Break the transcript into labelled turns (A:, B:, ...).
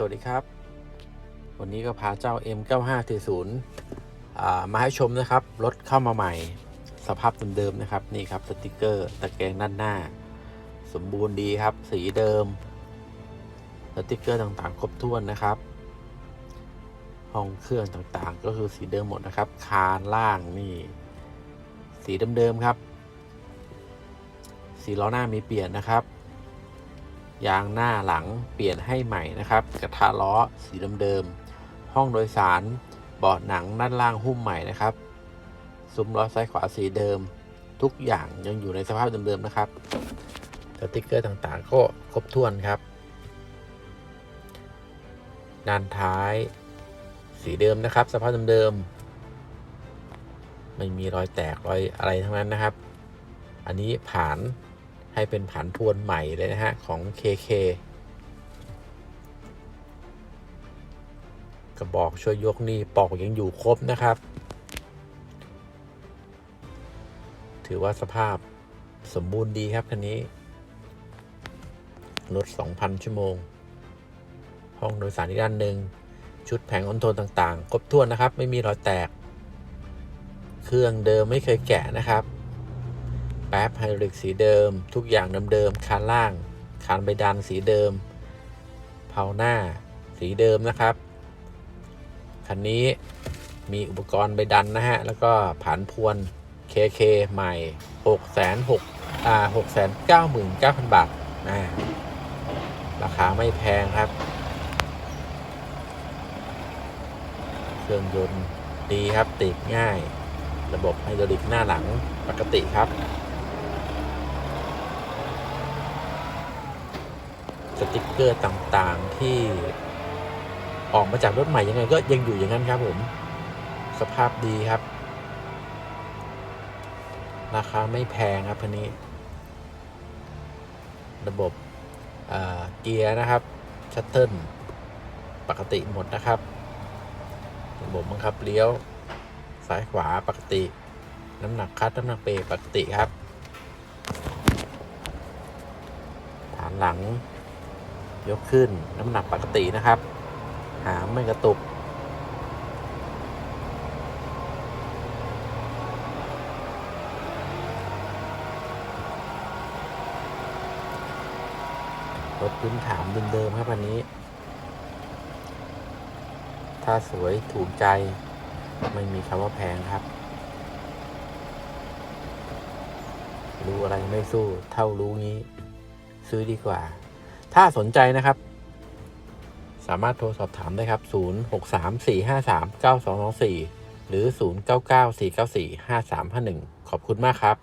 A: สวัสดีครับ วันนี้ก็พาเจ้า M9540 มาให้ชมนะครับ รถเข้ามาใหม่ สภาพเดิมๆนะครับ นี่ครับสติกเกอร์ตะแกรงด้านหน้า สมบูรณ์ดีครับ สีเดิม สติกเกอร์ต่างๆ ครบถ้วนนะครับ ห้องเครื่องต่างๆ ก็คือสีเดิมหมดนะครับ คานล่างนี่ สีเดิมๆครับ สีล้อหน้ามีเปลี่ยนนะครับ ยางหน้าหลังเปลี่ยนให้ใหม่นะครับ กระทะล้อสีเดิมๆห้องโดยสารเบาะหนังด้านล่างหุ้มใหม่นะครับ ซุ้มล้อซ้ายขวาสีเดิม ทุกอย่างยังอยู่ในสภาพเดิมๆนะครับสติกเกอร์ต่างๆ ก็ครบถ้วนครับด้านท้าย สีเดิมนะครับ สภาพเดิมๆไม่มีรอยแตกรอยอะไรทั้งนั้นนะครับ อันนี้ผ่าน ให้เป็นผันพวนใหม่เลยนะฮะ ของ KK กระบอกช่วยยกนี่ปอกยังอยู่ครบนะครับ ถือว่าสภาพสมบูรณ์ดีครับ คันนี้รถ 2,000 ชั่วโมง ห้องโดยสารอีกด้านหนึ่ง ชุดแผงคอนโทรลต่างๆ ครบถ้วนนะครับ ไม่มีรอยแตก เครื่องเดิมไม่เคยแกะนะครับ แป๊บไฮดรอลิกสีเดิม ทุกอย่างเดิมๆคานล่าง คานใบดันสีเดิม เผาหน้าสีเดิมนะครับ คันนี้มีอุปกรณ์ใบดันนะฮะ แล้วก็ผันพวน KK ใหม่6 6 0 0 0อ่า6 9 9 0 0 0 บาทนะราคาไม่แพงครับ เครื่องยนต์ดีครับติดง่าย ระบบไฮดรอลิกหน้าหลังปกติครับ สติกเกอร์ต่างๆที่ออกมาจากรถใหม่ยังไง ก็ยังอยู่อย่างนั้นครับผม สภาพดีครับ ราคาไม่แพงครับคันนี้ ระบบเกียร์นะครับ ชัตเทิลปกติหมดนะครับ ระบบบังคับเลี้ยว ซ้ายขวาปกติ น้ำหนักคัดน้ำหนักเบรกปกติครับ ฐานหลัง ยกขึ้นน้ำหนักปกตินะครับ หางไม่กระตุก รถพื้นฐานเดิมๆครับอันนี้ ถ้าสวยถูกใจ ไม่มีคำว่าแพงครับ รู้อะไรไม่สู้ เท่ารู้งี้ ซื้อดีกว่า ถ้าสนใจนะครับ สามารถโทรสอบถามได้ครับ 0634539224 หรือ 0994945351 ขอบคุณมากครับ